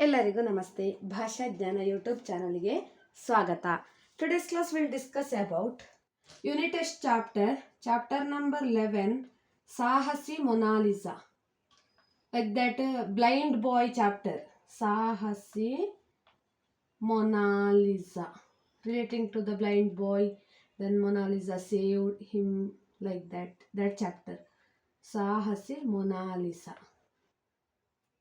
ಎಲ್ಲರಿಗೂ ನಮಸ್ತೆ. ಭಾಷಾ ಜ್ಞಾನ ಯೂಟ್ಯೂಬ್ ಚಾನಲ್ಗೆ ಸ್ವಾಗತ. Today's class will discuss about unit test chapter chapter number eleven ಸಾಹಸಿ Monalisa like that blind boy chapter ಸಾಹಸಿ Monalisa relating to the blind boy then Monalisa saved him like that that chapter ಸಾಹಸಿ Monalisa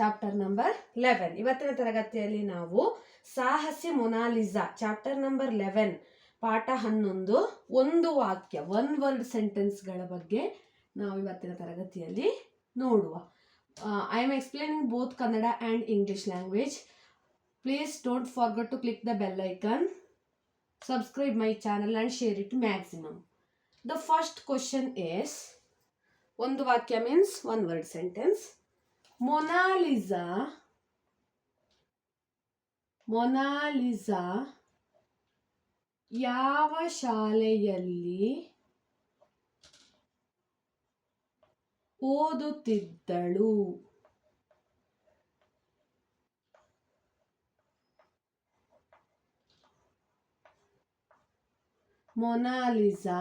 chapter number eleven ಇವತ್ತಿನ ತರಗತಿಯಲ್ಲಿ ನಾವು ಸಾಹಸಿ Monalisa chapter number eleven ಪಾಠ ಹನ್ನೊಂದು, ಒಂದು ವಾಕ್ಯ one word ಸೆಂಟೆನ್ಸ್ಗಳ ಬಗ್ಗೆ ನಾವು ಇವತ್ತಿನ ತರಗತಿಯಲ್ಲಿ ನೋಡುವ. I am explaining both Kannada and English language please don't forget to click the bell icon subscribe my channel and share it maximum the first question is, ಒಂದು ವಾಕ್ಯ means one word sentence Monalisa Monalisa ಯಾವ ಶಾಲೆಯಲ್ಲಿ ಓದುತ್ತಿದ್ದಳು? ಮೊನಾಲಿಸಾ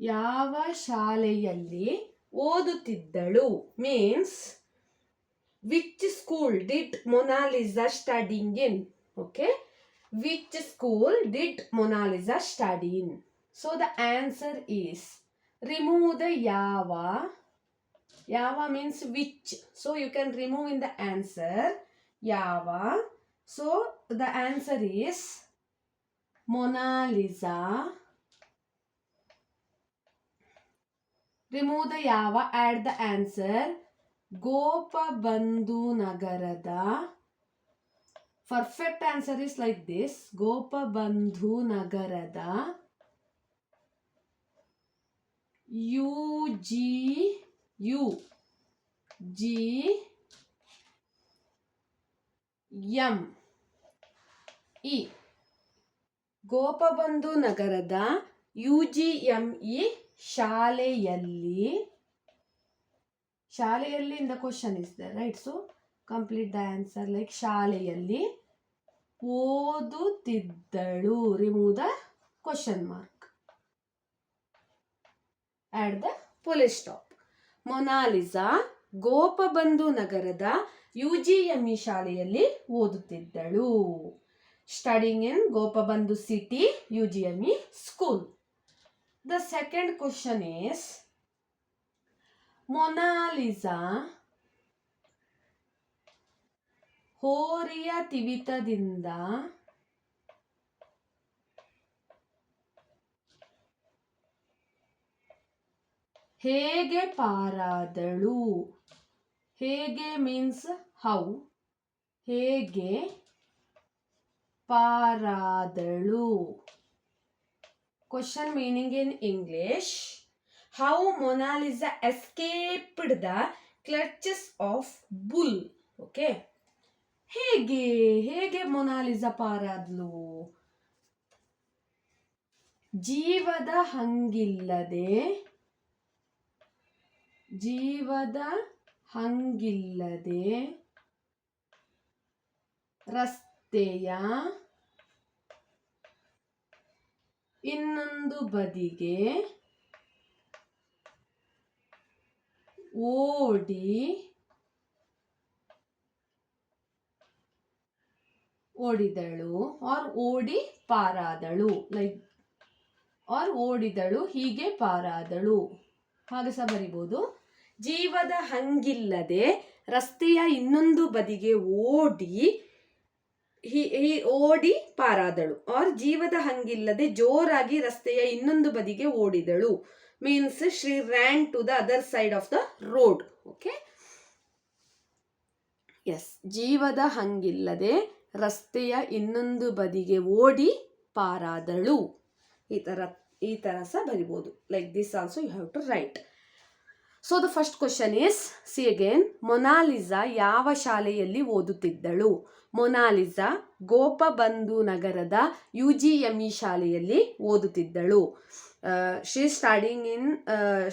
ಯಾವ ಶಾಲೆಯಲ್ಲಿ ಓದುತ್ತಿದ್ದಳು? Means Which school did Mona Lisa studying in? Okay. Which school did Mona Lisa study in? So the answer is remove the Yava. Yava means which. So you can remove in the answer Yava. So the answer is Mona Lisa. Remove the Yava, add the answer Gopabandhu ನಗರದ perfect answer is like this Gopabandhu ನಗರದ U G U, G M, E. Gopabandhu ನಗರದ U G M E ಶಾಲೆಯಲ್ಲಿ ಶಾಲೆಯಲ್ಲಿ the question is the right so complete the answer like ಶಾಲೆಯಲ್ಲಿ ಓದುತ್ತಿದ್ದಳು. Remove the question mark at the police stop Monalisa Gopabandhu ನಗರದ U G M E ಶಾಲೆಯಲ್ಲಿ ಓದುತ್ತಿದ್ದಳು. Studying in Gopabandhu city U G M E school the second question Mona Lisa ಹೋರಿಯ ತಿವಿತದಿಂದ ಹೇಗೆ ಪಾರಾದಳು? ಹೇಗೆ means how? ಹೇಗೆ ಪಾರಾದಳು? Question meaning in English how Monalisa escaped the clutches of bull okay ಹೇಗೆ ಹೇಗೆ Mona Lisa ಪಾರಾದ್ಲು? ಜೀವದ ಹಂಗಿಲ್ಲದೆ ಜೀವದ ಹಂಗಿಲ್ಲದೆ ರಸ್ತೆಯ ಇನ್ನೊಂದು ಬದಿಗೆ ಓಡಿ ಓಡಿದಳು ಆರ್ ಓಡಿ ಪಾರಾದಳು ಲೈಕ್ ಆರ್ ಓಡಿದಳು, ಹೀಗೆ ಪಾರಾದಳು. ಹಾಗೆ ಸಹ ಬರಿಬೋದು. ಜೀವದ ಹಂಗಿಲ್ಲದೆ ರಸ್ತೆಯ ಇನ್ನೊಂದು ಬದಿಗೆ ಓಡಿ, ಹಿ ಓಡಿ ಪಾರಾದಳು. ಆರ್ ಜೀವದ ಹಂಗಿಲ್ಲದೆ ಜೋರಾಗಿ ರಸ್ತೆಯ ಇನ್ನೊಂದು ಬದಿಗೆ ಓಡಿದಳು. Means she ran to the other side of the road okay yes ಜೀವದ ಹಂಗಿಲ್ಲದೆ ರಸ್ತೆಯ ಇನ್ನೊಂದು ಬದಿಗೆ ಓಡಿ ಪಾರಾದಳು. ಈ ಥರ ಈ ಥರ ಸಹ ಬರಿಬೋದು. Like this also you have to write so the first question is see again Monalisa ಯಾವ ಶಾಲೆಯಲ್ಲಿ ಓದುತ್ತಿದ್ದಳು? ಮೊನಾಲಿಸಾ ಗೋಪಬಂಧು ನಗರದ ಯು ಜಿ ಎಂ ಇ ಶಾಲೆಯಲ್ಲಿ ಓದುತ್ತಿದ್ದಳು. She studying in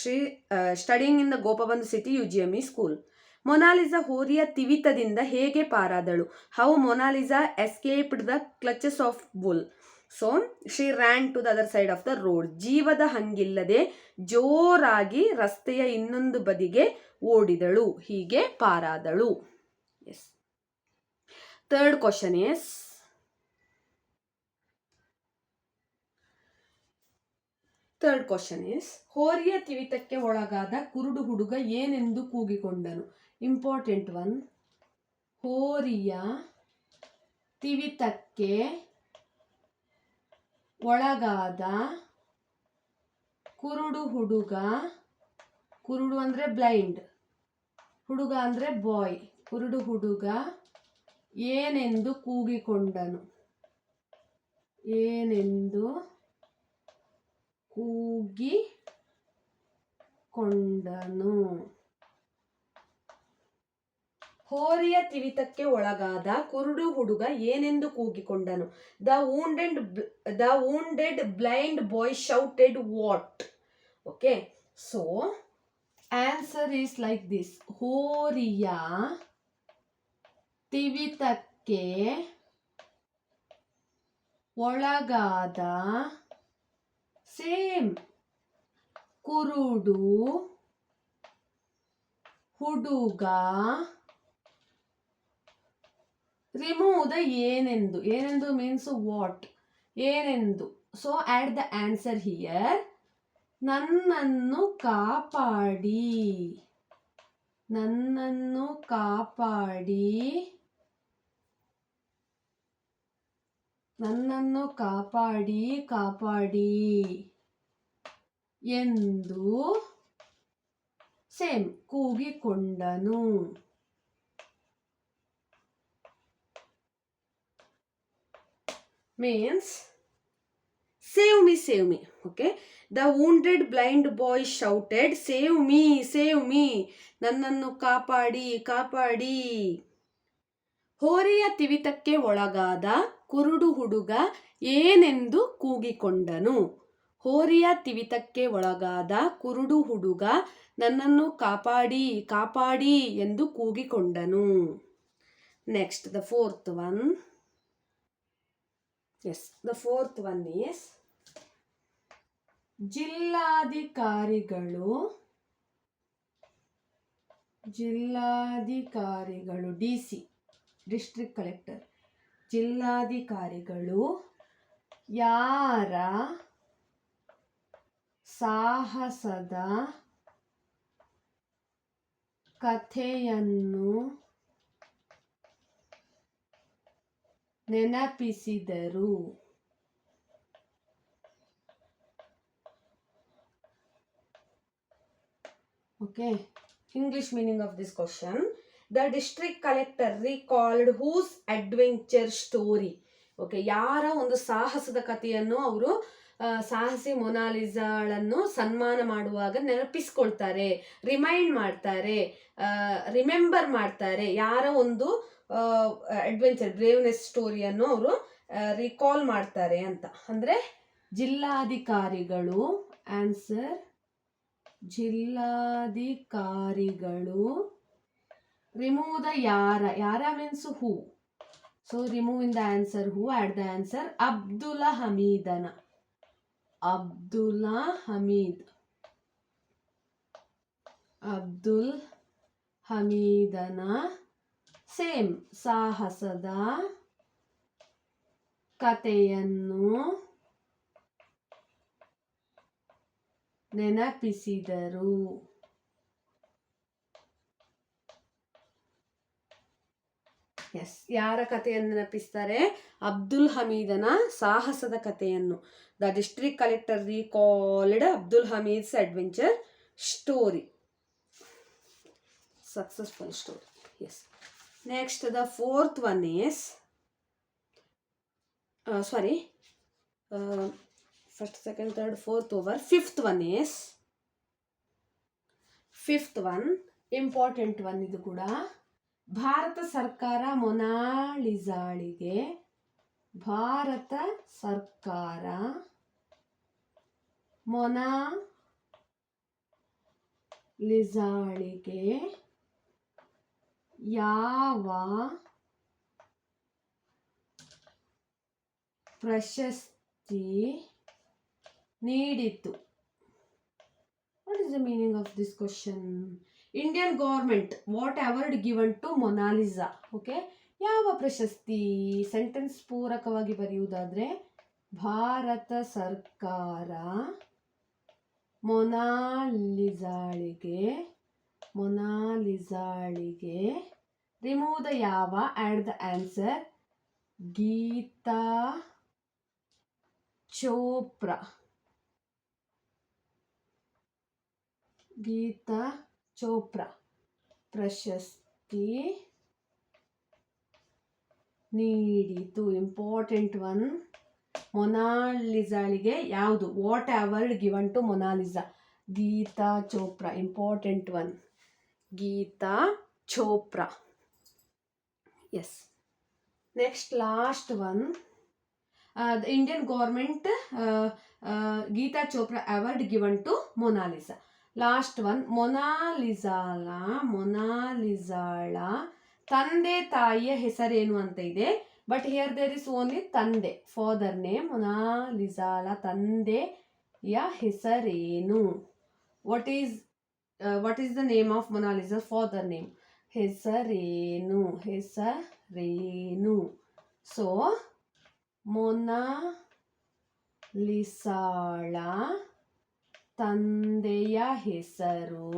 she studying in the Gopabandhu city U G M E school Monalisa ಹೋರಿಯ ತಿವಿತದಿಂದ ಹೇಗೆ ಪಾರಾದಳು? How Monalisa escaped the clutches of bull so she ran to the other side of the road ಜೀವದ ಹಂಗಿಲ್ಲದೆ ಜೋರಾಗಿ ರಸ್ತೆಯ ಇನ್ನೊಂದು ಬದಿಗೆ ಓಡಿದಳು. ಹೀಗೆ ಪಾರಾದಳು. Yes third question yes third question is ಹೋರಿಯ ತಿವಿತಕ್ಕೆ ಒಳಗಾದ ಕುರುಡು ಹುಡುಗ ಏನೆಂದು ಕೂಗಿಕೊಂಡನು? ಇಂಪಾರ್ಟೆಂಟ್ ಒನ್ ಹೋರಿಯ ತಿವಿತಕ್ಕೆ ಒಳಗಾದ ಕುರುಡು ಹುಡುಗ, ಕುರುಡು ಅಂದರೆ ಬ್ಲೈಂಡ್, ಹುಡುಗ ಅಂದರೆ ಬಾಯ್, ಕುರುಡು ಹುಡುಗ ಏನೆಂದು ಕೂಗಿಕೊಂಡನು. ಏನೆಂದು ಕೂಗಿಕೊಂಡನು. ಹೋರಿಯ ತಿವಿತಕ್ಕೆ ಒಳಗಾದ ಕುರುಡು ಹುಡುಗ ಏನೆಂದು ಕೂಗಿಕೊಂಡನು? The wounded the wounded blind boy shouted what? Okay so answer is like this ಹೋರಿಯ ತಿವಿತಕ್ಕೆ ಒಳಗಾದ ಸೇಮ್ ಕುರುಡು ಹುಡುಗ ರಿಮೂವ್ ದ ಏನೆಂದು ಏನೆಂದು ಮೀನ್ಸ್ ವಾಟ್ ಏನೆಂದು. So add the answer here ನನ್ನನ್ನು ಕಾಪಾಡಿ. ನನ್ನನ್ನು ಕಾಪಾಡಿ. ನನ್ನನ್ನು ಕಾಪಾಡಿ ಕಾಪಾಡಿ. ಎಂದು same ಕೂಗಿಕೊಂಡನು. Means save me save me okay the wounded blind boy shouted save me save me ನನ್ನನ್ನು ಕಾಪಾಡಿ ಕಾಪಾಡಿ. ಹೋರೆಯ ತಿವಿತಕ್ಕೆ ಒಳಗಾದ ಕುರುಡು ಹುಡುಗ ಏನೆಂದು ಕೂಗಿಕೊಂಡನು? ಹೋರಿಯ ತಿವಿತಕ್ಕೆ ಒಳಗಾದ ಕುರುಡು ಹುಡುಗ ನನ್ನನ್ನು ಕಾಪಾಡಿ ಕಾಪಾಡಿ ಎಂದು ಕೂಗಿಕೊಂಡನು. Next the fourth one yes the fourth one is ಜಿಲ್ಲಾಧಿಕಾರಿಗಳು. ಜಿಲ್ಲಾಧಿಕಾರಿಗಳು ಡಿ ಸಿ ಡಿಸ್ಟ್ರಿಕ್ಟ್ ಕಲೆಕ್ಟರ್ ಜಿಲ್ಲಾಧಿಕಾರಿಗಳು ಯಾರ ಸಾಹಸದ ಕಥೆಯನ್ನು ನೆನಪಿಸಿದರು. Okay English meaning of this question the district collector recalled whose adventure story okay, ಯಾರ ಒಂದು ಸಾಹಸದ ಕಥೆಯನ್ನು ಅವರು ಸಾಹಸಿ ಮೊನಾಲಿಸಾಳನ್ನು ಸನ್ಮಾನ ಮಾಡುವಾಗ ನೆನಪಿಸ್ಕೊಳ್ತಾರೆ ರಿಮೈಂಡ್ ಮಾಡ್ತಾರೆ ರಿಮೆಂಬರ್ ಮಾಡ್ತಾರೆ, ಯಾರ ಒಂದು ಅಡ್ವೆಂಚರ್ ಬ್ರೇವ್ನೆಸ್ ಸ್ಟೋರಿಯನ್ನು ಅವರು ರಿಕಾಲ್ ಮಾಡ್ತಾರೆ ಅಂತ. ಅಂದರೆ ಜಿಲ್ಲಾಧಿಕಾರಿಗಳು ಆನ್ಸರ್ ಜಿಲ್ಲಾಧಿಕಾರಿಗಳು ರಿಮೂವ್ ದ ಯಾರ ಯಾರ means who so remove in the answer who add the answer Abdul ಹಮೀದನ. Abdullah Hamid. Abdul ಹಮೀದನ ಸೇಮ್ ಸಾಹಸದ ಕಥೆಯನ್ನು ನೆನಪಿಸಿದರು. ಎಸ್ ಯಾರ ಕಥೆಯನ್ನು ನೆನಪಿಸ್ತಾರೆ? ಅಬ್ದುಲ್ ಹಮೀದನ ಸಾಹಸದ ಕಥೆಯನ್ನು. The district collector recalled Abdul Hamid's adventure story successful story yes next the fourth one is sorry first second third fourth over fifth one is fifth one important one ಇದು ಕೂಡ. ಭಾರತ ಸರ್ಕಾರ ಮೊನಾಲಿಸಾಳಿಗೆ, ಭಾರತ ಸರ್ಕಾರ ಮೊನಾಲಿಸಾಳಿಗೆ ಯಾವ ಪ್ರಶಸ್ತಿ ನೀಡಿತು what is the meaning of this question Indian government what award given to Monalisa okay ಯಾವ ಪ್ರಶಸ್ತಿ? Sentence ಪೂರಕವಾಗಿ ಬರೆಯುವುದಾದರೆ, ಭಾರತ ಸರ್ಕಾರ ಮೊನಾಲಿಸಾಳಿಗೆ ಮೊನಾಲಿಸಾಳಿಗೆ ರಿಮೂವ್ ದ ಯಾವ add the answer? Geeta Chopra. Geeta Chopra. ಪ್ರಶಸ್ತಿ ನೀಡಿತು. Important one. ಮೊನಾಲಿಸಾಳಿಗೆ ಯಾವುದು? What award given to Monalisa Geeta Chopra. Important one. Geeta Chopra. Yes next last one the Indian government Geeta Chopra award given to Monalisa last one ಮೊನಾಲಿಸಾಲ ಮೊನಾಲಿಸಾಳ ತಂದೆ ತಾಯಿಯ ಹೆಸರೇನು ಅಂತ ಇದೆ. But here there is only ತಂದೆ father name ಮೊನಾಲಿಸಾಳ ತಂದೆಯ ಹೆಸರೇನು? What is what is the name of Monalisa father name ಹೆಸರೇನು ಹೆಸರೇನು ಸೊ ಮೊನಾಲಿಸಾಳ ತಂದೆಯ ಹೆಸರು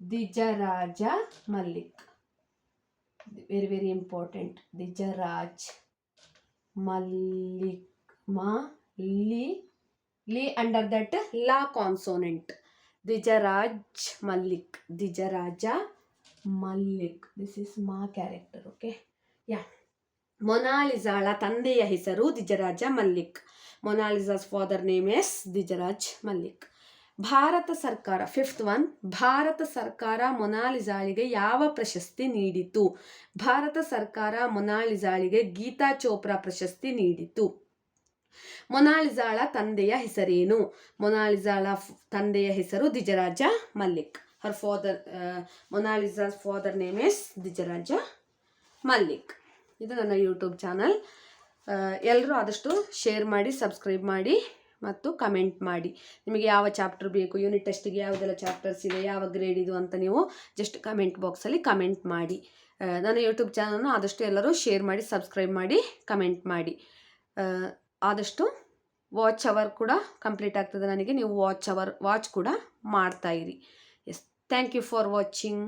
Dwijaraj Mallik very very important Dwijaraj Mallik ಮ ಲಿ under that law consonant. Dwijaraj Mallik, Dwijaraj Mallik. This is ಮಾ ಕ್ಯಾರೆಕ್ಟರ್ ಓಕೆ ಯಾ ಮೊನಾಲಿಸಾಳ ತಂದೆಯ ಹೆಸರು Dwijaraj Mallik. Monalisa's father name is Dwijaraj Mallik. Bharat ಸರ್ಕಾರ ಫಿಫ್ತ್ ಒನ್ ಭಾರತ ಸರ್ಕಾರ ಮೊನಾಲಿಸಾಳಿಗೆ ಯಾವ ಪ್ರಶಸ್ತಿ ನೀಡಿತು? ಭಾರತ ಸರ್ಕಾರ ಮೊನಾಲಿಸಾಳಿಗೆ ಗೀತಾ ಚೋಪ್ರಾ ಪ್ರಶಸ್ತಿ ನೀಡಿತು. ಮೊನಾಲಿಸಾಳ ತಂದೆಯ ಹೆಸರೇನು? ಮೊನಾಲಿಸಾಳ ತಂದೆಯ ಹೆಸರು Dwijaraj Mallik. Her father Monalisa father name is Dwijaraj Mallik. ಇದು ನನ್ನ ಯೂಟ್ಯೂಬ್ ಚಾನಲ್ ಎಲ್ಲರೂ ಆದಷ್ಟು ಶೇರ್ ಮಾಡಿ ಸಬ್ಸ್ಕ್ರೈಬ್ ಮಾಡಿ ಮತ್ತು ಕಮೆಂಟ್ ಮಾಡಿ. ನಿಮಗೆ ಯಾವ ಚಾಪ್ಟರ್ ಬೇಕು ಯೂನಿಟ್ ಟೆಸ್ಟಿಗೆ ಯಾವುದೆಲ್ಲ ಚಾಪ್ಟರ್ಸ್ ಇದೆ, ಯಾವ ಗ್ರೇಡ್ ಇದು ಅಂತ ನೀವು ಜಸ್ಟ್ ಕಮೆಂಟ್ ಬಾಕ್ಸಲ್ಲಿ ಕಮೆಂಟ್ ಮಾಡಿ. ನನ್ನ ಯೂಟ್ಯೂಬ್ ಚಾನಲ್ನ ಆದಷ್ಟು ಎಲ್ಲರೂ ಶೇರ್ ಮಾಡಿ ಸಬ್ಸ್ಕ್ರೈಬ್ ಮಾಡಿ ಕಮೆಂಟ್ ಮಾಡಿ. ಆದಷ್ಟು ವಾಚ್ ಅವರ್ ಕೂಡ ಕಂಪ್ಲೀಟ್ ಆಗ್ತದೆ ನನಗೆ. ನೀವು ವಾಚ್ ಅವರ್ ವಾಚ್ ಕೂಡ ಮಾಡ್ತಾ ಇರಿ. Yes thank you for watching